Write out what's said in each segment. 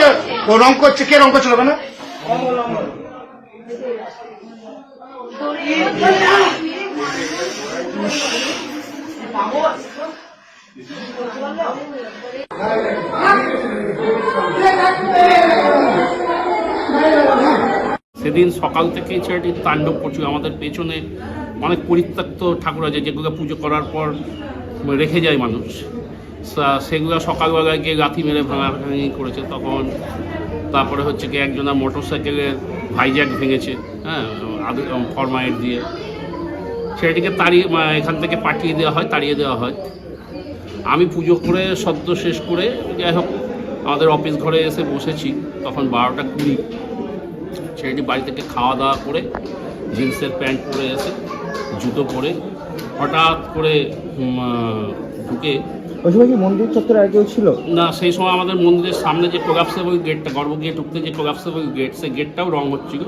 যে করছে, কে সেদিন সকাল থেকেই ছেলেটি তাণ্ডব করছিল। আমাদের পেছনে অনেক পরিত্যক্ত ঠাকুর আছে যেগুলো পুজো করার পর রেখে যায় মানুষ। সেগুলো সকালবেলায় গিয়ে গাঁথি মেরে ভাঙাভাঙি করেছে, তখন তারপরে হচ্ছে কি একজনা মোটর সাইকেলের ভাইজ্যাক ভেঙেছে হ্যাঁ ফরমাইট দিয়ে। ছেলেটিকে তাড়িয়ে এখান থেকে পাঠিয়ে দেওয়া হয়, তাড়িয়ে দেওয়া হয়। আমি পুজো করে সদ্য শেষ করে যাই হোক, আমাদের অফিস ঘরে এসে বসেছি, তখন বারোটা কুড়ি। ছেলেটি বাড়ি থেকে খাওয়া দাওয়া করে, জিন্সের প্যান্ট পরে এসে, জুতো পরে, হঠাৎ করে ঢুকে ওই সময় কি মন্দির চত্বরে আর কেউ ছিল? না সেই সময় আমাদের মন্দিরের সামনে যে প্রগাপসেবল গেটটা গর্ভ গিয়ে ঢুকতে যে প্রগাপসেবল গেট সেই গেটটাও রং হচ্ছিল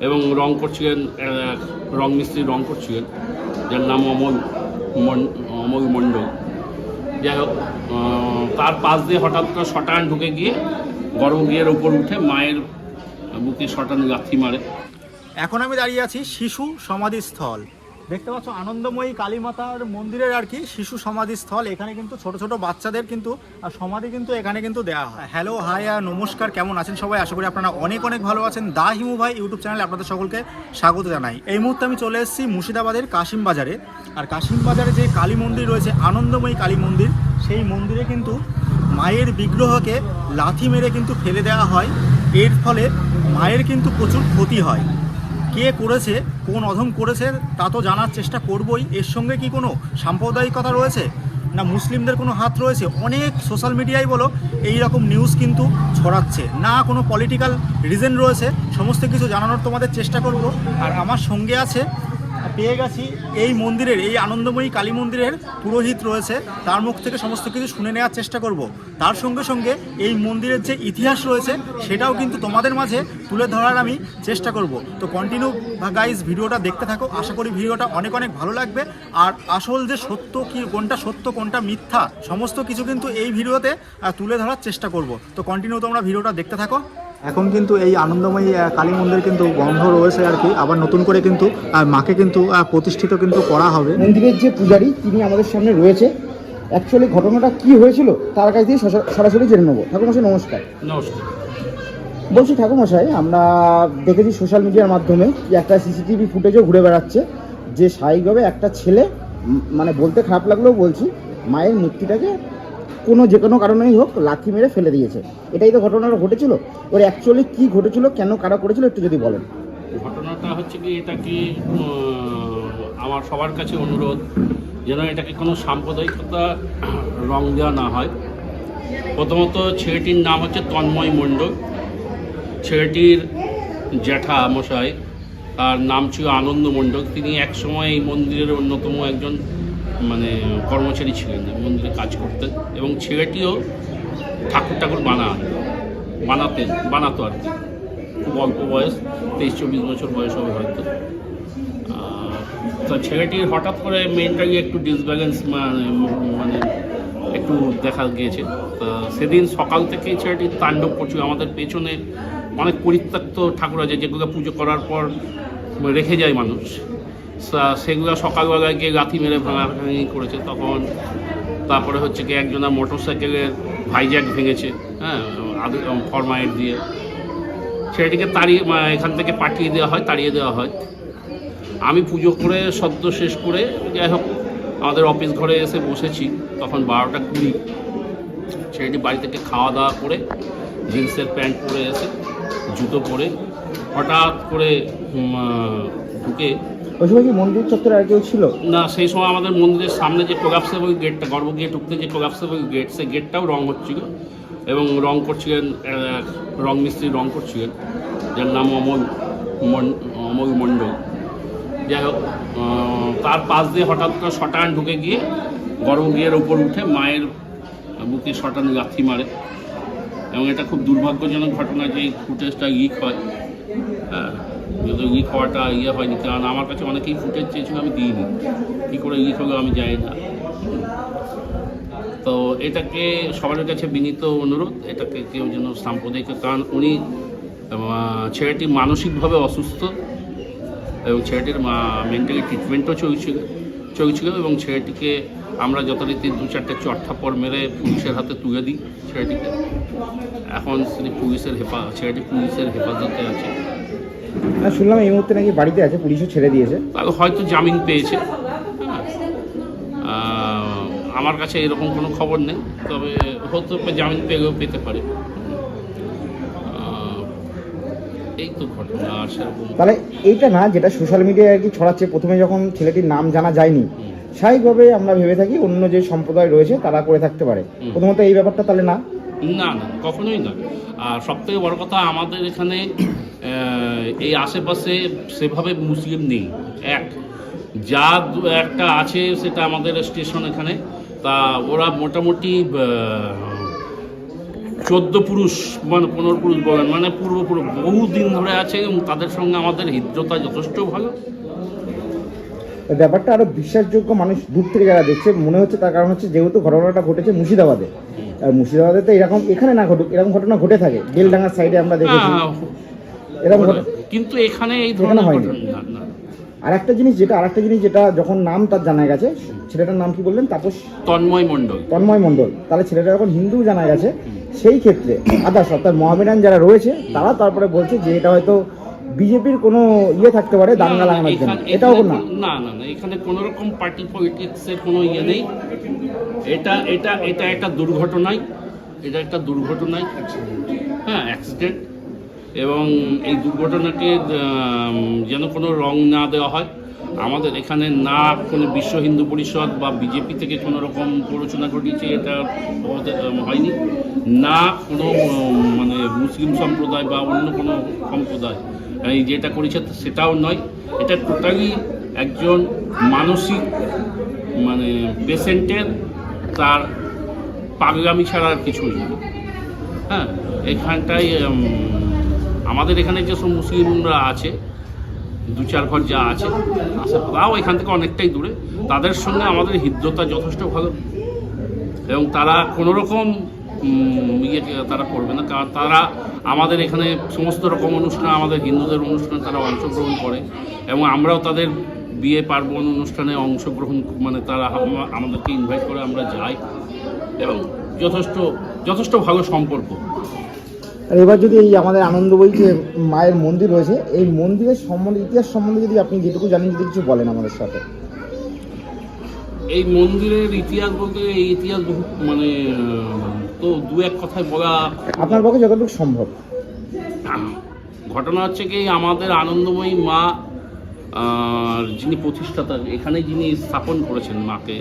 এবং রং করছিলেন রং মিস্ত্রি রং করছিলেন যার নাম অমল মন- অমল মণ্ডল। যাই হোক তার পাশ দিয়ে হঠাৎ করে শটান ঢুকে গিয়ে গর্ভ গিয়ের ওপর উঠে মায়ের বুকে শটান লাথি মারে। এখন আমি দাঁড়িয়ে আছি শিশু সমাধিস্থল। দেখতে পাচ্ছ, আনন্দময়ী কালীমাতার মন্দিরের আর কি শিশু সমাধিস্থল। এখানে কিন্তু ছোট ছোট বাচ্চাদের কিন্তু সমাধি কিন্তু এখানে কিন্তু দেওয়া হয়। হ্যালো, হাই আর নমস্কার, কেমন আছেন সবাই? আশা করি আপনারা অনেক অনেক ভালো আছেন। দা হিমু ভাই ইউটিউব চ্যানেলে আপনাদের সকলকে স্বাগত জানাই। এই মুহূর্তে আমি চলে এসেছি মুর্শিদাবাদের কাশিম বাজারে। আর কাশিম বাজারে যে কালী মন্দির রয়েছে, আনন্দময়ী কালী মন্দির, সেই মন্দিরে কিন্তু মায়ের বিগ্রহকে লাথি মেরে কিন্তু ফেলে দেওয়া হয়। এর ফলে মায়ের কিন্তু প্রচুর ক্ষতি হয়। কে করেছে, কোন অধম করেছে, তা তো জানার চেষ্টা করবই। এর সঙ্গে কি কোনো সাম্প্রদায়িকতা রয়েছে? না মুসলিমদের কোনো হাত রয়েছে? অনেক সোশ্যাল মিডিয়ায় বলো, এই রকম নিউজ কিন্তু ছড়াচ্ছে। না কোনো পলিটিক্যাল রিজন রয়েছে। সমস্ত কিছু জানানোর তোমাদের চেষ্টা করব। আর আমার সঙ্গে আছে পেয়ে গেছি। এই মন্দিরের, এই আনন্দময়ী কালী মন্দিরের পুরোহিত রয়েছে। তার মুখ থেকে সমস্ত কিছু শুনে নেওয়ার চেষ্টা করব। তার সঙ্গে সঙ্গে এই মন্দিরের যে ইতিহাস রয়েছে, সেটাও কিন্তু তোমাদের মাঝে তুলে ধরার আমি চেষ্টা করব। তো কন্টিনিউ গাইজ ভিডিওটা দেখতে থাকো। আশা করি ভিডিওটা অনেক অনেক ভালো লাগবে। আর আসল যে সত্য কি, কোনটা সত্য, কোনটা মিথ্যা, সমস্ত কিছু কিন্তু এই ভিডিওতে তুলে ধরার চেষ্টা করব। তো কন্টিনিউ তোমরা ভিডিওটা দেখতে থাকো। এখন কিন্তু এই আনন্দময়ী কালী মন্দির কিন্তু বন্ধ রয়েছে আর কি। আবার নতুন করে কিন্তু মাকে কিন্তু প্রতিষ্ঠিত কিন্তু করা হবে। মন্দিরের যে পূজারী তিনি আমাদের সামনে রয়েছে। অ্যাকচুয়ালি ঘটনাটা কি হয়েছিল তার কাছ দিয়ে সরাসরি- সরাসরি জেনে নেব। ঠাকুরমশাই নমস্কার। নমস্কার। বলছি ঠাকুরমশাই আমরা দেখেছি সোশ্যাল মিডিয়ার মাধ্যমে যে একটা সিসিটিভি ফুটেজও ঘুরে বেড়াচ্ছে যে স্বাভাবিকভাবে একটা ছেলে মানে বলতে খারাপ লাগলেও বলছি মায়ের মূর্তিটাকে কোনো যে কোনো কারণেই হোক লাথি মেরে ফেলে দিয়েছে। এটাই তো ঘটনাটা ঘটেছিল। ওর অ্যাকচুয়ালি কি ঘটেছিল, কেন কারা করেছিল, একটু যদি বলেন। ঘটনাটা হচ্ছে কি, এটা কি আমার সবার কাছে অনুরোধ যেন এটাকে কোনো সাম্প্রদায়িকতা রং দেওয়া না হয়। প্রথমত ছেলেটির নাম হচ্ছে তন্ময় মণ্ডল। ছেলেটির জ্যাঠা মশাই, তার নাম ছিল আনন্দ মণ্ডল। তিনি একসময় এই মন্দিরের অন্যতম একজন মানে কর্মচারী ছিলেন, মন্দিরে কাজ করতেন এবং ছেলেটিও ঠাকুর ঠাকুর বানান বানাতেন, বানাতো আর কি। খুব অল্প বয়স তেইশ চব্বিশ বছর বয়স হবে হয়তো। তো ছেলেটির হঠাৎ করে মেন্টালি একটু ডিসব্যালেন্স মানে মানে একটু দেখা গিয়েছে। তো সেদিন সকাল থেকেই ছেলেটি তাণ্ডব করছিল। আমাদের পেছনে অনেক পরিত্যক্ত ঠাকুর আছে যেগুলো পুজো করার পর রেখে যায় মানুষ। সেগুলো সকালবেলায় গিয়ে গাঁথি মেরে ভাঙাভাঙি করেছে, তখন তারপরে হচ্ছে কি একজনা মোটর সাইকেলের ভাইজ্যাক ভেঙেছে হ্যাঁ ফরমাইট দিয়ে। ছেলেটিকে তাড়িয়ে এখান থেকে পাঠিয়ে দেওয়া হয়, তাড়িয়ে দেওয়া হয়। আমি পুজো করে সদ্য শেষ করে যাই হোক, আমাদের অফিস ঘরে এসে বসেছি, তখন বারোটা কুড়ি। ছেলেটি বাড়ি থেকে খাওয়া দাওয়া করে, জিন্সের প্যান্ট পরে এসে, জুতো পরে, হঠাৎ করে ঢুকে ওই সময় কি মন্দির চত্বরে আর কেউ ছিল? না, সেই সময় আমাদের মন্দিরের সামনে যে প্রগাপসেবল গেটটা গর্ভ গিয়ে ঢুকতে যে প্রগাপসেবল গেট, সেই গেটটাও রং হচ্ছিল এবং রং করছিলেন রং মিস্ত্রি রং করছিলেন, যার নাম অমল অমল মণ্ডল। যাই হোক তার পাশ দিয়ে হঠাৎ করে শটান ঢুকে গিয়ে গর্ভ গিয়ের ওপর উঠে মায়ের বুকে শটান লাথি মারে এবং এটা খুব দুর্ভাগ্যজনক ঘটনা যে এই ফুটেজটা লিক হয়। হ্যাঁ যদি লিক হওয়াটা ইয়ে হয়নি, কারণ আমার কাছে অনেকেই ফুটেজ চেয়েছিল, আমি দিইনি। কী করে লিক হলো আমি জানি না। তো এটাকে সবার কাছে বিনীত অনুরোধ, এটাকে কেউ যেন সাম্প্রদায়িক, কারণ উনি ছেলেটি মানসিকভাবে অসুস্থ, এবং ছেলেটির মেন্টালি ট্রিটমেন্টও চলছিল চলছিল, এবং ছেলেটিকে আমরা যথারীতি দু চারটে চট্টাপড় মেরে পুলিশের হাতে তুলে দিই ছেলেটিকে। এখন তিনি পুলিশের হেফা, ছেলেটি পুলিশের হেফাজতে আছে। আর শুনলাম এই মুহূর্তে নাকি বাড়িতে আছে পুলিশও ছেড়ে দিয়েছে। তাহলে হয়তো জামিন পেয়েছে। আমার কাছে এরকম কোনো খবর নেই তবে হয়তো জামিন পেলেও পেতে পারে। এই তো ঘটনা আর সেরকম তাহলে এইটা না যেটা সোশ্যাল মিডিয়ায় আর কি ছড়াচ্ছে প্রথমে যখন ছেলেটির নাম জানা যায়নি স্বাভাবিকভাবে আমরা ভেবে থাকি অন্য যে সম্প্রদায় রয়েছে তারা করে থাকতে পারে। প্রথমত এই ব্যাপারটা তাহলে না? না না কখনোই না। আর সব থেকে বড় কথা আমাদের এখানে এই আশেপাশে সেভাবে মুসলিম নেই। এক যা একটা আছে সেটা আমাদের স্টেশন এখানে। তা ওরা মোটামুটি চোদ্দ পুরুষ মানে পনেরো পুরুষ বলেন মানে পূর্বপুরুষ বহু দিন ধরে আছে এবং তাদের সঙ্গে আমাদের হৃদ্রতা যথেষ্ট ভালো। ব্যাপারটা আরও বিশ্বাসযোগ্য মানুষ দূর থেকে যারা দেখছে মনে হচ্ছে তার কারণ হচ্ছে যেহেতু ঘটনাটা ঘটেছে মুর্শিদাবাদে। আর মুর্শিদাবাদে তো এরকম এখানে না ঘটুক এরকম ঘটনা ঘটে থাকে। বেলডাঙ্গার সাইডে আমরা দেখেছি। এরকম কিন্তু এখানে এই ধরনের হয়নি। আর একটা জিনিস যেটা আর একটা জিনিস যেটা যখন নাম তার জানা গেছে ছেলেটার নাম কি বললেন? তাপস তন্ময় মণ্ডল। তন্ময় মণ্ডল। তাহলে ছেলেটা যখন হিন্দু জানা গেছে সেই ক্ষেত্রে আদার্স অর্থাৎ মহামেডান যারা রয়েছে তারা তারপরে বলছে যে এটা হয়তো বিজেপির কোনো ইয়ে থাকতে পারে দাঙ্গা লাগানোর জন্য। এটাও না? না না না এখানে কোনো রকম পার্টি পলিটিক্সের কোনো ইয়ে নেই। এটা এটা এটা একটা দুর্ঘটনাই। এটা একটা দুর্ঘটনাই। হ্যাঁ অ্যাক্সিডেন্ট এবং এই দুর্ঘটনাকে যেন কোনো রং না দেওয়া হয়। আমাদের এখানে না কোনো বিশ্ব হিন্দু পরিষদ বা বিজেপি থেকে কোনো রকম প্ররোচনা ঘটিয়েছে এটা হয়নি। না কোনো মানে মুসলিম সম্প্রদায় বা অন্য কোনো সম্প্রদায় এই যেটা করেছে সেটাও নয়। এটা টোটালি একজন মানসিক মানে পেশেন্টের তার পাগলামি ছাড়া আর কিছুই হ্যাঁ এখানটায় উম, আমাদের এখানে যেসব মুসলিমরা আছে, দু চার ঘর যা আছে তাও এখান থেকে অনেকটাই দূরে। তাদের সঙ্গে আমাদের হৃদ্যতা যথেষ্ট ভালো। এবং তারা কোনো রকম ইয়ে তারা করবে না। কারণ তারা আমাদের এখানে সমস্ত রকম অনুষ্ঠান, আমাদের হিন্দুদের অনুষ্ঠানে তারা অংশগ্রহণ করে। এবং আমরাও তাদের বিয়ে পার্বণ অনুষ্ঠানে অংশগ্রহণ মানে তারা আম- আমাদেরকে ইনভাইট করে আমরা যাই। এবং যথেষ্ট যথেষ্ট ভালো সম্পর্ক। আর এবার যদি এই আমাদের আনন্দবই যে মায়ের মন্দির রয়েছে এই মন্দিরের সম্বন্ধে ইতিহাস সম্বন্ধে যদি আপনি যেটুকু জানেন যদি কিছু বলেন আমাদের সাথে। এই মন্দিরের ইতিহাস বলতে এই ইতিহাস বহু মানে তো দু এক কথায় বলা আপনার পক্ষে যতটুকু সম্ভব। ঘটনা হচ্ছে কি আমাদের আনন্দময়ী মা যিনি প্রতিষ্ঠাতা এখানে যিনি স্থাপন করেছেন মাকে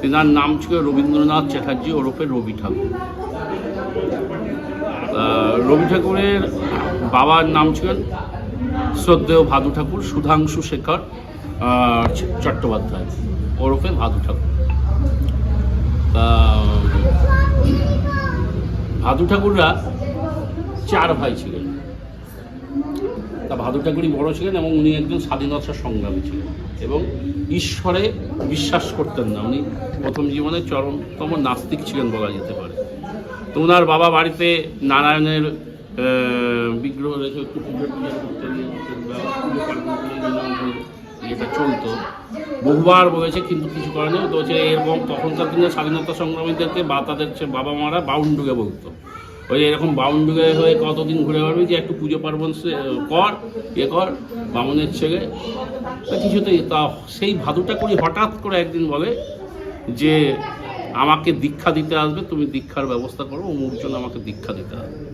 তেনার নাম ছিল রবীন্দ্রনাথ চ্যাটার্জি ওরফে রবি ঠাকুর। রবি ঠাকুরের বাবার নাম ছিলেন শ্রদ্ধেয় ভাদু ঠাকুর, সুধাংশু শেখর চট্টোপাধ্যায়, ওরফে ভাদু ঠাকুর। ভাদু ঠাকুররা চার ভাই ছিলেন। তা, ভাদু ঠাকুরই বড় ছিলেন এবং উনি একজন স্বাধীনতা সংগ্রামী ছিলেন এবং ঈশ্বরে বিশ্বাস করতেন না। উনি প্রথম জীবনে চরমতম নাস্তিক ছিলেন বলা যেতে পারে। তো ওনার বাবা বাড়িতে নারায়ণের বিগ্রহ রেখে একটু পুজো পুজো চলতো। বহুবার বলেছে, কিন্তু কিছু করেনি। তো হচ্ছে এরকম তখনকার দিনে স্বাধীনতা সংগ্রামীদেরকে বা তাদের বাবা মারা বাউন্ডুগে বলতো। ওই এরকম বাউন্ডুগে হয়ে কতদিন ঘুরে বেড়াবি যে একটু পুজো পার্বণ কর ইয়ে কর, বামুনের ছেলে। তা কিছুতেই তা সেই ভাদুটা করি হঠাৎ করে একদিন বলে যে আমাকে দীক্ষা দিতে আসবে, তুমি দীক্ষার ব্যবস্থা করো অমুকজন আমাকে দীক্ষা দিতে আসবে।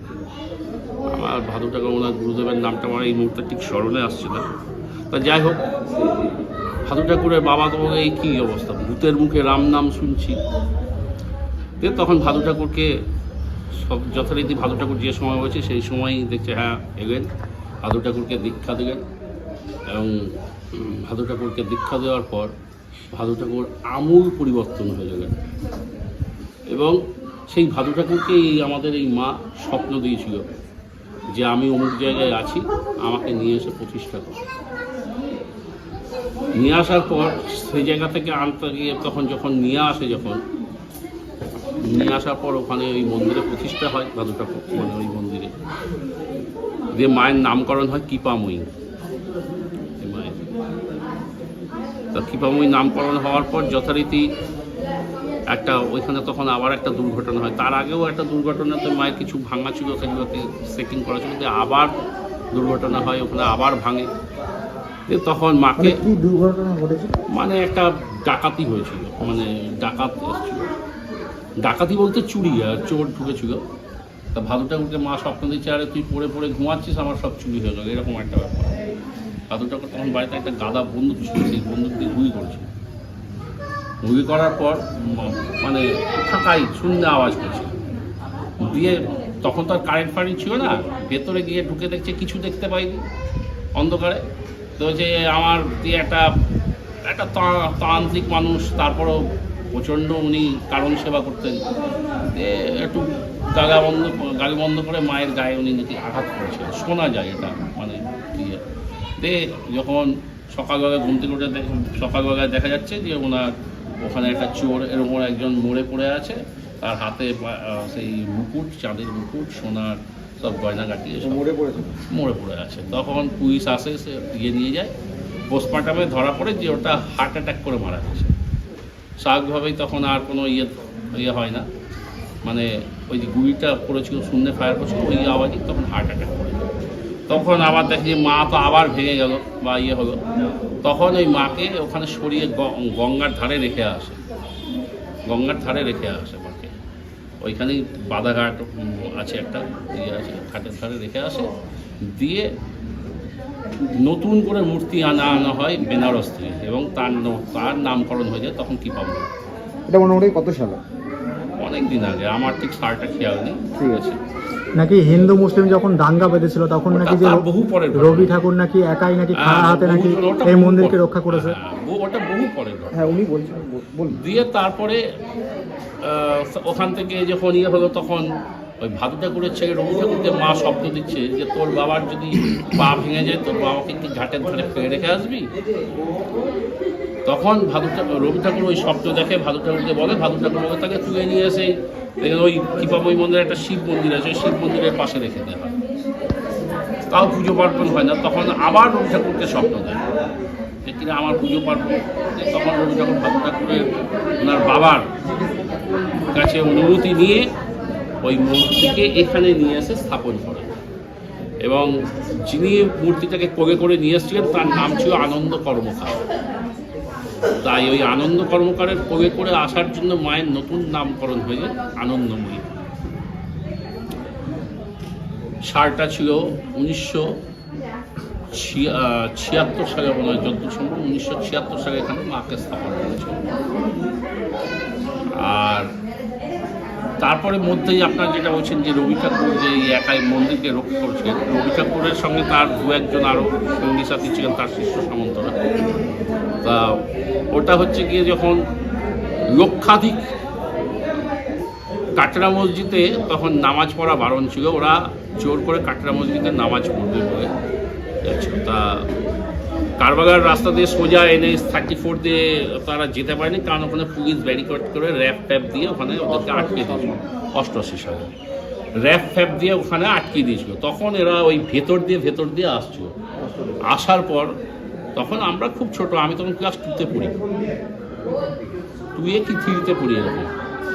আমার ভাদু ঠাকুর ওনার গুরুদেবের নামটা আমার এই মুহূর্তে ঠিক স্মরণে আসছে না। তা যাই হোক, ভাদু ঠাকুরের বাবা তোমাকে এই কী অবস্থা? ভূতের মুখে রাম নাম শুনছি। দিয়ে তখন ভাদু ঠাকুরকে সব যথারীতি ভাদু ঠাকুর যে সময় হয়েছে সেই সময়ই দেখছে হ্যাঁ এলেন ভাদু ঠাকুরকে দীক্ষা দিলেন এবং ভাদু ঠাকুরকে দীক্ষা দেওয়ার পর ভাদু ঠাকুর আমূল পরিবর্তন হয়ে গেলেন এবং সেই ভাদু ঠাকুরকে এই আমাদের এই মা স্বপ্ন দিয়েছিল যে আমি অমুক জায়গায় আছি, আমাকে নিয়ে এসে প্রতিষ্ঠা কর। নিয়ে আসার পর সেই জায়গা থেকে আনতে গিয়ে তখন যখন নিয়ে আসে যখন, নিয়ে আসার পর ওখানে ওই মন্দিরে প্রতিষ্ঠা হয় ভাদু ঠাকুর মানে ওই মন্দিরে। দিয়ে মায়ের নামকরণ হয় কিপাময়ী এই মায়ের তা কিপাময়ী নামকরণ হওয়ার পর যথারীতি একটা ওইখানে তখন আবার একটা দুর্ঘটনা হয়। তার আগেও একটা দুর্ঘটনাতে মায়ের কিছু ভাঙা ছিল সেগুলোকে সেটিং করা ছিল। আবার দুর্ঘটনা হয় ওখানে আবার ভাঙে। তখন মাকে মানে দুর্ঘটনা ঘটেছিল মানে একটা ডাকাতি হয়েছিল। মানে ডাকাত এসেছিল। ডাকাতি বলতে চুরি আর চোর ঢুকেছিল। তা ভাদু ঠাকুরকে মা স্বপ্ন দিচ্ছে আরে তুই পড়ে পড়ে ঘুমাচ্ছিস আমার সব চুরি হয়ে গেল। এরকম একটা ব্যাপার। ভাদু ঠাকুর তখন বাড়িতে একটা গাদা বন্দুক ছিল, সেই বন্দুক দিয়ে গুলি করেছিল। গুলি করার পর মানে ফাঁকাই শূন্য আওয়াজ করছে দিয়ে তখন তো আর কারেন্ট ফারেন্ট ছিল না, ভেতরে গিয়ে ঢুকে দেখছে কিছু দেখতে পাইনি, অন্ধকারে। তো যে আমার দিয়ে একটা একটা তান্ত্রিক মানুষ, তারপরও প্রচণ্ড উনি কারণ সেবা করতেন। একটু গাগা বন্ধ গাড়ি বন্ধ করে মায়ের গায়ে উনি নাকি আঘাত করেছিলেন শোনা যায় এটা। দিয়ে যখন সকালবেলা ঘুম থেকে উঠে দেখ সকালবেলায় দেখা যাচ্ছে যে ওনার ওখানে একটা চোর এরকম একজন মরে পড়ে আছে। তার হাতে সেই মুকুট চাঁদের মুকুট সোনার সব গয়নাগাটি মরে পড়েছে? মরে পড়ে আছে। তখন পুলিশ আসে সে ইয়ে নিয়ে যায়। পোস্টমার্টামে ধরা পড়ে যে ওটা হার্ট অ্যাটাক করে মারা গেছে। স্বাভাবিকভাবেই তখন আর কোনো ইয়ে ইয়ে হয় না। মানে ওই যে গুলিটা করেছিল শূন্য ফায়ার করছিল ওই আওয়াজই তখন হার্ট অ্যাটাক তখন আবার দেখি যে মা তো আবার ভেঙে গেল বা ইয়ে হলো। তখন ওই মাকে ওখানে সরিয়ে গঙ্গার ধারে রেখে আসে। গঙ্গার ধারে রেখে আসে মাকে। ওইখানেই বাধাঘাট আছে একটা ইয়ে আছে ঘাটের ধারে রেখে আসে। দিয়ে নতুন করে মূর্তি আনা আনা হয় বেনারস থেকে এবং তার তার নামকরণ হয়ে যায় তখন কি পাবো এটা মোটামুটি কত সালে? অনেক দিন আগে আমার ঠিক সারটা খেয়াল নেই। ঠিক আছে। নাকি হিন্দু মুসলিম যখন দাঙ্গা বেঁধেছিল তখন নাকি যে বহু ঘটনা। রবি ঠাকুর নাকি একাই নাকি খাড়া হ্যাঁ, হাতে নাকি ওটা এই মন্দিরকে রক্ষা করেছে হ্যাঁ, ওটা বহু ঘটনা। হ্যাঁ উনি বলছেন দিয়ে তারপরে ওখান থেকে যখন ইয়ে হলো তখন ওই ভাদু ঠাকুরের ছেলে রবি ঠাকুরকে মা শব্দ দিচ্ছে যে তোর বাবার যদি পা ভেঙে যায় তোর বাবাকে কি ঘাটের ধারে ফেলে রেখে আসবি তখন ভাদু ঠাকুর রবি ঠাকুর ওই শব্দ দেখে ভাদু ঠাকুরকে বলে ভাদু ঠাকুর বলে তাকে তুলে নিয়ে এসে ওই কৃপাময়ী মন্দিরে একটা শিব মন্দির আছে শিব মন্দিরের পাশে রেখে দেয় হয়। তাও পুজো পার্বণ হয় না, তখন আবার রবি ঠাকুরকে স্বপ্ন দেয়। যে কিনা আমার পুজো পার্বণ তখন রবি ঠাকুর ভাদু ঠাকুরের ওনার বাবার কাছে অনুমতি নিয়ে ওই মূর্তিকে এখানে নিয়ে এসে স্থাপন করে এবং যিনি মূর্তিটাকে কোগে করে নিয়ে এসেছিলেন, তার নাম ছিল আনন্দ কর্মকার। তাই ওই আনন্দ কর্মকারের কবে করে আসার জন্য মায়ের নতুন নামকরণ হয়ে আনন্দময়ী। সালটা ছিল উনিশশো ছিয়াত্তর সালে মনে হয় যত সম্ভব উনিশশো ছিয়াত্তর সালে এখানে মাকে স্থাপন করেছিল। আর তারপরে মধ্যেই আপনার যেটা বলছেন যে রবি ঠাকুর যে একাই মন্দিরকে রক্ষা করছেন রবি ঠাকুরের সঙ্গে তার দু একজন আরও সঙ্গী সাথী ছিলেন, তার শিষ্য সামন্তরা। তা ওটা হচ্ছে গিয়ে যখন লক্ষাধিক কাটরা মসজিদে তখন নামাজ পড়া বারণ ছিল, ওরা জোর করে কাটরা মসজিদে নামাজ পড়বে বলে তা কারবাগার রাস্তা দিয়ে সোজা এনে থার্টি ফোর দিয়ে তারা যেতে পারেনি, কারণ ওখানে পুলিশ ব্যারিকেড করে র্যাপ ট্যাপ দিয়ে ওখানে ওদেরকে আটকে দিয়েছিল অষ্টআশি সালে র্যাপ ফ্যাপ দিয়ে ওখানে আটকে দিয়েছিল। তখন এরা ওই ভেতর দিয়ে ভেতর দিয়ে আসছিল। আসার পর তখন আমরা খুব ছোট, আমি তখন ক্লাস টুতে পড়ি। টুয়ে কি থ্রিতে পড়ি এরকম।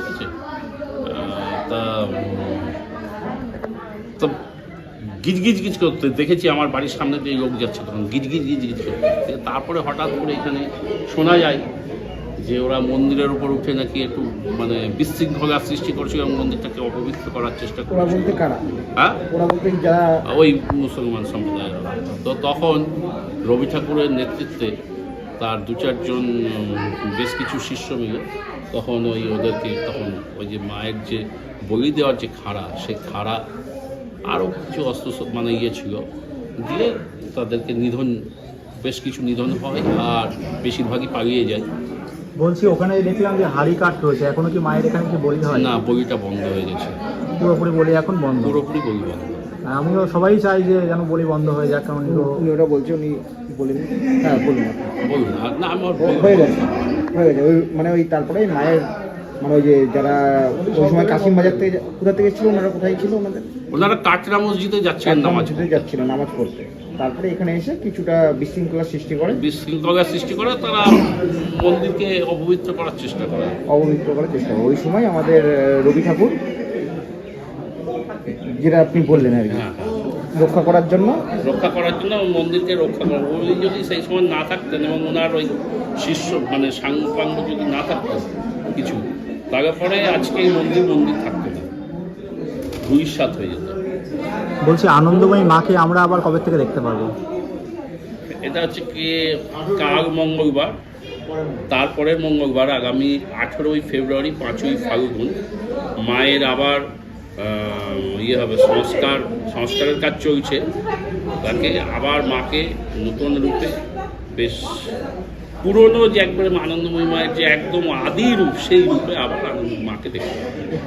আছে তা তো গিজ গিজ গিজ করতে দেখেছি আমার বাড়ির সামনে দিয়ে লোক যাচ্ছে তখন গিজ গিজ গিজ গিজ করতে তারপরে হঠাৎ করে এখানে শোনা যায় যে ওরা মন্দিরের উপর উঠে নাকি একটু মানে বিশৃঙ্খলা সৃষ্টি করছে এবং মন্দিরটাকে অপবিত্র করার চেষ্টা করছে হ্যাঁ? ওই মুসলমান সম্প্রদায়ের তো তখন রবি ঠাকুরের নেতৃত্বে তার দু চারজন বেশ কিছু শিষ্য মিলে তখন ওই ওদেরকে তখন ওই যে মায়ের যে বলি দেওয়ার যে খাড়া সেই খাড়া আরও কিছু অস্ত্র মানে ইয়ে ছিল। দিয়ে তাদেরকে নিধন বেশ কিছু নিধন হয় আর বেশিরভাগই পালিয়ে যায়। বলছি ওখানে দেখলাম যে হাড়ি কাঠ রয়েছে। এখনও কি মায়ের এখানে কি বলি হয়? না বলিটা বন্ধ হয়ে গেছে। পুরোপুরি বলি এখন বন্ধ। পুরোপুরি বলি বন্ধ। আর আমিও সবাই চাই যে যেন বলি বন্ধ হয়ে যাক কারণ উনি ওটা বলছে উনি বলেন? হ্যাঁ বলুন। বলুন না আমার হয়ে গেছে। হয়ে গেছে। ওই মানে ওই তারপরে মায়ের মানে ওই যে যারা ওই সময় কাশিম বাজার থেকে কোথা থেকে ছিল ওনারা কোথায় ছিল ওনাদের? ওনারা কাটরা মসজিদে যাচ্ছিলেন নামাজ মসজিদে যাচ্ছিল নামাজ পড়তে। তারপরে এখানে এসে কিছুটা বিশৃঙ্খলা সৃষ্টি করে। বিশৃঙ্খলা সৃষ্টি করে তারা মন্দিরকে অপবিত্র করার চেষ্টা করে। অবমিত্র করার চেষ্টা করে। ওই সময় আমাদের রবি ঠাকুর যেটা আপনি বললেন আর কি হ্যাঁ হ্যাঁ। রক্ষা করার জন্য। রক্ষা করার জন্য মন্দিরকে রক্ষা করা উনি যদি সেই সময় না থাকতেন এবং ওনার ওই শিষ্য মানে সাংপাঙ্গ যদি না থাকতেন কিছু তারপরে আজকে এই মন্দির মন্দির ভবিষ্যৎ হয়ে যেত। বলছি আনন্দময়ী মাকে আমরা আবার কবে থেকে দেখতে পারব? এটা হচ্ছে কি কাল মঙ্গলবার। তারপরের মঙ্গলবার আগামী আঠেরোই ফেব্রুয়ারি পাঁচই ফাল্গুন মায়ের আবার ইয়ে হবে সংস্কার সংস্কারের কাজ চলছে। তাকে আবার মাকে নতুন রূপে বেশ পুরনো যে একবারে আনন্দময়ী মায়ের যে একদম আদি রূপ সেই রূপে আবার আনন্দ মাকে দেখতে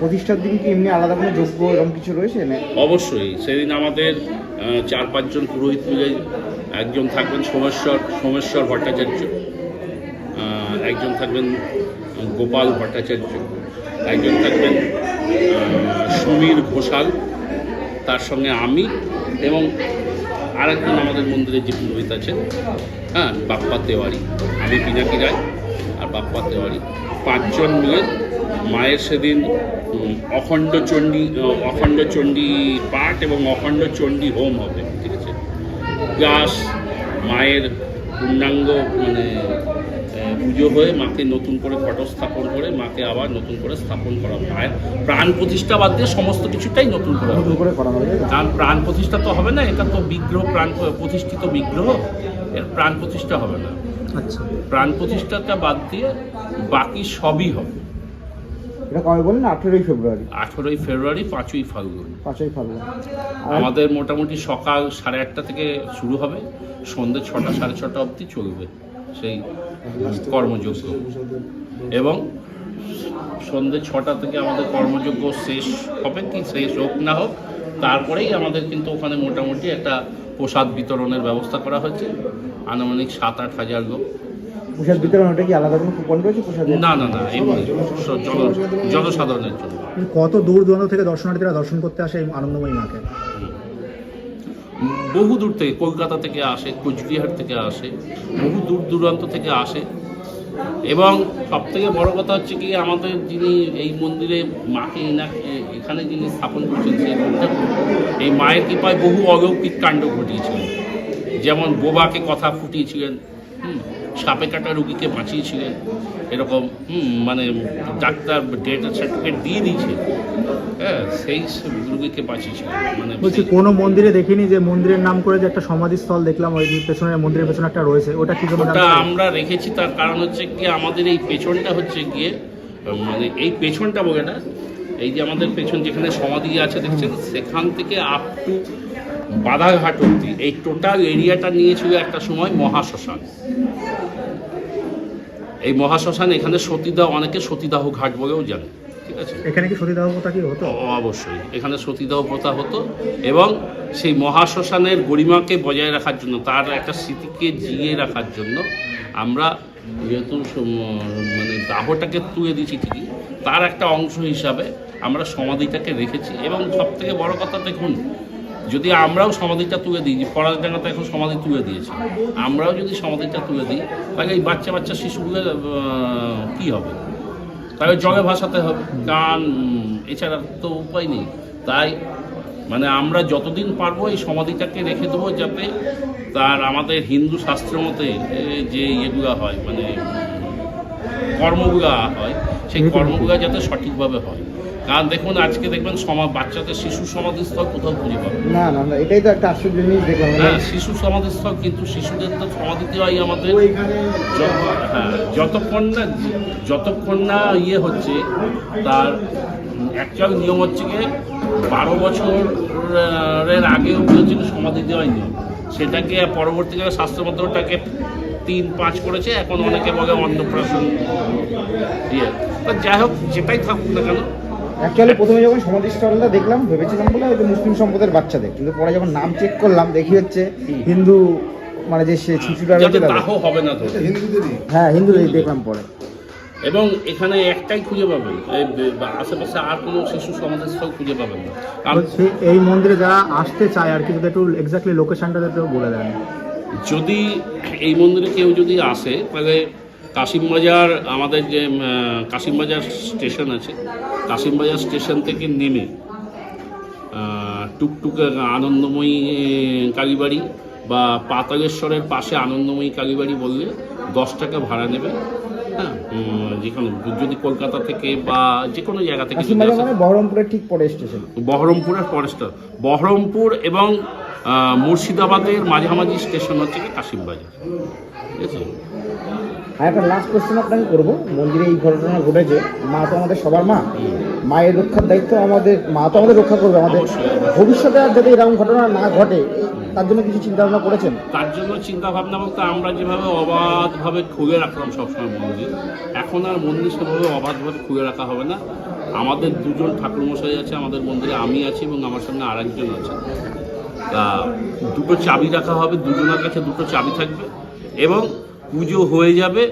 প্রতিষ্ঠার দিন কি এমনি আলাদা কোনো যোগ্য এরকম কিছু রয়েছে? অবশ্যই সেদিন আমাদের চার পাঁচজন পুরোহিত মিলে একজন থাকবেন সোমেশ্বর সোমেশ্বর ভট্টাচার্য একজন থাকবেন গোপাল ভট্টাচার্য একজন থাকবেন সমীর ঘোষাল তার সঙ্গে আমি এবং আরেকজন আমাদের মন্দিরের যে পুরোহিত আছেন হ্যাঁ বাপ্পা তেওয়ারি। আমি পিনাকি রায় আর বাপ্পা তেওয়ারি। পাঁচজন মিলে মায়ের সেদিন অখণ্ড চণ্ডী অখণ্ড চণ্ডী পাঠ এবং অখণ্ড চণ্ডী হোম হবে, ঠিক আছে? প্লাস মায়ের পূর্ণাঙ্গ মানে পুজো হয়ে মাকে নতুন করে ঘট স্থাপন করে মাকে আবার নতুন করে স্থাপন করা হবে। মায়ের প্রাণ প্রতিষ্ঠা বাদ দিয়ে সমস্ত কিছুটাই নতুন করা নতুন করে করা হবে কারণ প্রাণ প্রতিষ্ঠা তো হবে না এটা তো বিগ্রহ প্রাণ প্রতিষ্ঠিত বিগ্রহ এর প্রাণ প্রতিষ্ঠা হবে না। আচ্ছা। প্রাণ প্রতিষ্ঠাটা বাদ দিয়ে বাকি সবই হবে। এটা কবে বললেন? আঠেরোই ফেব্রুয়ারি। আঠেরোই ফেব্রুয়ারি পাঁচই ফাল্গুন। পাঁচই ফাল্গুন। আমাদের মোটামুটি সকাল সাড়ে আটটা থেকে শুরু হবে সন্ধ্যে ছটা সাড়ে ছটা অবধি চলবে। সেই কর্মযজ্ঞ। এবং সন্ধ্যে ছটা থেকে আমাদের কর্মযজ্ঞ শেষ হবে কি শেষ হোক না হোক তারপরেই আমাদের কিন্তু ওখানে মোটামুটি একটা প্রসাদ বিতরণের ব্যবস্থা করা হয়েছে। আনুমানিক সাত আট হাজার লোক। প্রসাদ বিতরণ ওটা কি আলাদা কোনো কুপন রয়েছে প্রসাদের? না না না এমনি জনসাধারণের জন্য। কত দূর দূরান্ত থেকে দর্শনার্থীরা দর্শন করতে আসে এই আনন্দময়ী মাকে? বহু দূর থেকে, কলকাতা থেকে আসে, কোচবিহার থেকে আসে, বহু দূর দূরান্ত থেকে আসে। এবং সব থেকে বড় কথা হচ্ছে কি, আমাদের যিনি এই মন্দিরে মাকে এখানে যিনি স্থাপন করেছেন সেই এই মায়ের কৃপায় বহু অলৌকিক কাণ্ড ঘটিয়েছিলেন। যেমন বোবাকে কথা ফুটিয়েছিলেন সাপে কাটা রুগীকে বাঁচিয়েছিলেন, এরকম মানে ডাক্তার ডেট সার্টিফিকেট দিয়ে দিয়েছে। হ্যাঁ সেই রুগীকে বাঁচিয়েছিলেন মানে বলছি কোনো মন্দিরে দেখিনি যে মন্দিরের নাম করে যে একটা সমাধিস্থল দেখলাম ওই পেছনে মন্দিরের পেছনে একটা রয়েছে ওটা কি ওটা আমরা রেখেছি তার কারণ হচ্ছে কি আমাদের এই পেছনটা হচ্ছে গিয়ে মানে এই পেছনটা বলে না এই যে আমাদের পেছন যেখানে সমাধি আছে দেখছেন? সেখান থেকে আপ টু বাধাঘাট অব্দি এই টোটাল এরিয়াটা নিয়েছিল একটা সময় মহাশ্মশান। এই মহাশ্মশান এখানে সতীদাহ অনেকে সতীদাহ ঘাট বলেও জানে। ঠিক আছে। এখানে কি সতীদাহ প্রথা কি হতো? অবশ্যই। এখানে সতীদাহ প্রথা হতো এবং সেই মহাশ্মশানের গরিমাকে বজায় রাখার জন্য তার একটা স্মৃতিকে জিয়ে রাখার জন্য আমরা যেহেতু মানে দাহটাকে তুলে দিয়েছি ঠিকই তার একটা অংশ হিসাবে আমরা সমাধিটাকে রেখেছি। এবং সব থেকে বড় কথা দেখুন যদি আমরাও সমাধিটা তুলে দিই পড়াশোনা তো এখন সমাধি তুলে দিয়েছে আমরাও যদি সমাধিটা তুলে দিই তাহলে এই বাচ্চা বাচ্চা শিশুগুলোর আহ, কী হবে? তাকে জলে ভাসাতে হবে। কারণ এছাড়া তো উপায় নেই। তাই মানে আমরা যতদিন পারব এই সমাধিটাকে রেখে দেবো যাতে তার আমাদের হিন্দু শাস্ত্র মতে যে ইয়েগুলা হয় মানে কর্মগুলা হয় সেই কর্মগুলা যাতে সঠিকভাবে হয়। কারণ দেখুন আজকে দেখবেন সমা বাচ্চাদের শিশু সমাধিস্থল কোথাও খুঁজে পাবে। না। না না এটাই তো একটা আশ্চর্য জিনিস দেখলাম হ্যাঁ শিশু সমাধিস্থল কিন্তু শিশুদের তো সমাধিতে হয় আমাদের হ্যাঁ যতক্ষণ না যতক্ষণ না ইয়ে হচ্ছে তার অ্যাকচুয়াল নিয়ম হচ্ছে গিয়ে বারো বছরের আগে অব্দি হচ্ছে সমাধি দেওয়াই নিয়ম। সেটাকে পরবর্তীকালে স্বাস্থ্য ওটাকে তিন পাঁচ করেছে এখন অনেকে বলে অন্নপ্রাশন। ইয়ে। তা যাই হোক যেটাই থাকুক না কেন অ্যাকচুয়ালি প্রথমে যখন সমাধি সমাধিস্থলটা দেখলাম ভেবেছিলাম বলে হয়তো মুসলিম সম্প্রদায়ের বাচ্চাদের। কিন্তু পরে যখন নাম চেক করলাম দেখি হচ্ছে হিন্দু মানে যে সে শিশুরা রয়েছে হবে না তো। হ্যাঁ হিন্দু দেখলাম পরে। এবং এখানে একটাই খুঁজে পাবেন। আশেপাশে আর কোনো শিশু সমাধিস্থল খুঁজে পাবেন না। কারণ এই মন্দিরে যারা আসতে চায় আর কি যদি একটু এক্স্যাক্টলি লোকেশনটা একটু বলে দেন। যদি এই মন্দিরে কেউ যদি আসে তাহলে কাশিমবাজার আমাদের যে কাশিমবাজার স্টেশন আছে কাশিমবাজার স্টেশন থেকে নেমে টুকটুক আনন্দময়ী কালীবাড়ি বা পাতালেশ্বরের পাশে আনন্দময়ী কালীবাড়ি বললে দশ টাকা ভাড়া নেবে হ্যাঁ উম, যে কোনো যদি কলকাতা থেকে বা যে কোনো জায়গা থেকে মানে বহরমপুরের ঠিক পরে স্টেশন। বহরমপুরের ফরেস্টার বহরমপুর এবং মুর্শিদাবাদের মাঝামাঝি স্টেশন হচ্ছে কাশিমবাজার। ঠিক আছে? আর একটা লাস্ট কোশ্চেন আপনাকে করব। মন্দিরে এই ঘটনা ঘটেছে মা তো আমাদের সবার মা। মায়ের রক্ষার দায়িত্ব আমাদের মা তো আমাদের রক্ষা করবে আমাদের। ভবিষ্যতে আর যাতে এরকম ঘটনা না ঘটে তার জন্য কিছু চিন্তা ভাবনা করেছেন? তার জন্য চিন্তা ভাবনা বলতে আমরা যেভাবে অবাধভাবে খুলে রাখলাম সবসময় মন্দির এখন আর মন্দির সেভাবে অবাধভাবে খুলে রাখা হবে না। আমাদের দুজন ঠাকুরমশাই আছে আমাদের মন্দিরে আমি আছি এবং আমার সঙ্গে আরেকজন আছে। তা দুটো চাবি রাখা হবে দুজনের কাছে দুটো চাবি থাকবে এবং পুজো হয়ে যাবে।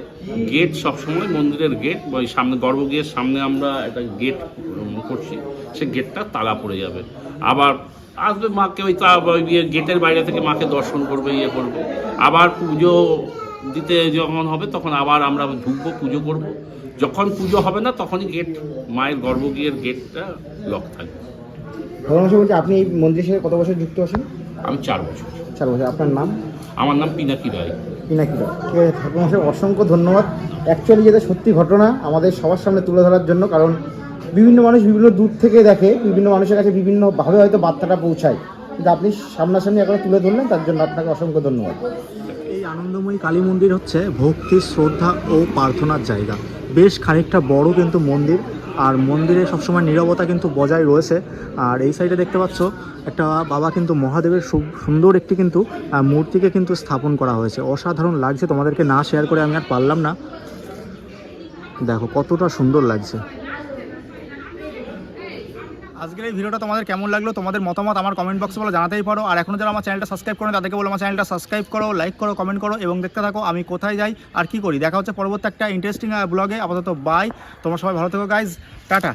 গেট সবসময় মন্দিরের গেট ওই সামনে গর্ভগৃহের সামনে আমরা একটা গেট করছি। সে গেটটা তালা পড়ে যাবে। আবার আসবে মাকে ওই তা ওই গেটের বাইরে থেকে মাকে দর্শন করবে ইয়ে করবে। আবার পুজো দিতে যখন হবে তখন আবার আমরা ঢুকবো পুজো করব। যখন পুজো হবে না তখনই গেট মায়ের গর্ভগৃহের গেটটা লক থাকবে। আপনি এই মন্দিরের সাথে কত বছর যুক্ত আছেন? আমি চার বছর। চার বছর আপনার নাম? আমার নাম পিনাকি রায়। পিনাকি রায়। ঠিক আছে ঠাকুরমশাই অসংখ্য ধন্যবাদ। অ্যাকচুয়ালি যেটা সত্যি ঘটনা আমাদের সবার সামনে তুলে ধরার জন্য কারণ বিভিন্ন মানুষ বিভিন্ন দূর থেকে দেখে বিভিন্ন মানুষের কাছে বিভিন্নভাবে হয়তো বার্তাটা পৌঁছায়। কিন্তু আপনি সামনাসামনি এখন তুলে ধরলেন তার জন্য আপনাকে অসংখ্য ধন্যবাদ। এই আনন্দময়ী কালী মন্দির হচ্ছে ভক্তি শ্রদ্ধা ও প্রার্থনার জায়গা। বেশ খানিকটা বড় কিন্তু মন্দির। আর মন্দিরে সবসময় নিরবতা কিন্তু বজায় রয়েছে। আর এই সাইডে দেখতে পাচ্ছ, একটা বাবা কিন্তু মহাদেবের সু- সুন্দর একটি কিন্তু মূর্তিকে কিন্তু স্থাপন করা হয়েছে। অসাধারণ লাগছে, তোমাদেরকে না শেয়ার করে আমি আর পারলাম না। দেখো, কতটা সুন্দর লাগছে। আজকের এই ভিডিওটা তোমাদের কেমন লাগল? তোমাদের মতামত আমার কমেন্ট বক্সে বলে, জানাতেই পারো। আর এখনও যারা আমার চ্যানেলটা সাবস্ক্রাইব করো, তাদেরকে বলো আমার চ্যানেলটা সাবস্ক্রাইব করো লাইক করো কমেন্ট করো এবং দেখতে থাকো, আমি কোথায় যাই আর কি করি? দেখা হচ্ছে পরবর্তী একটা ইন্টারেস্টিং ব্লগে আপাতত বাই তোমার সবাই ভালো থেকো গাইজ টাটা।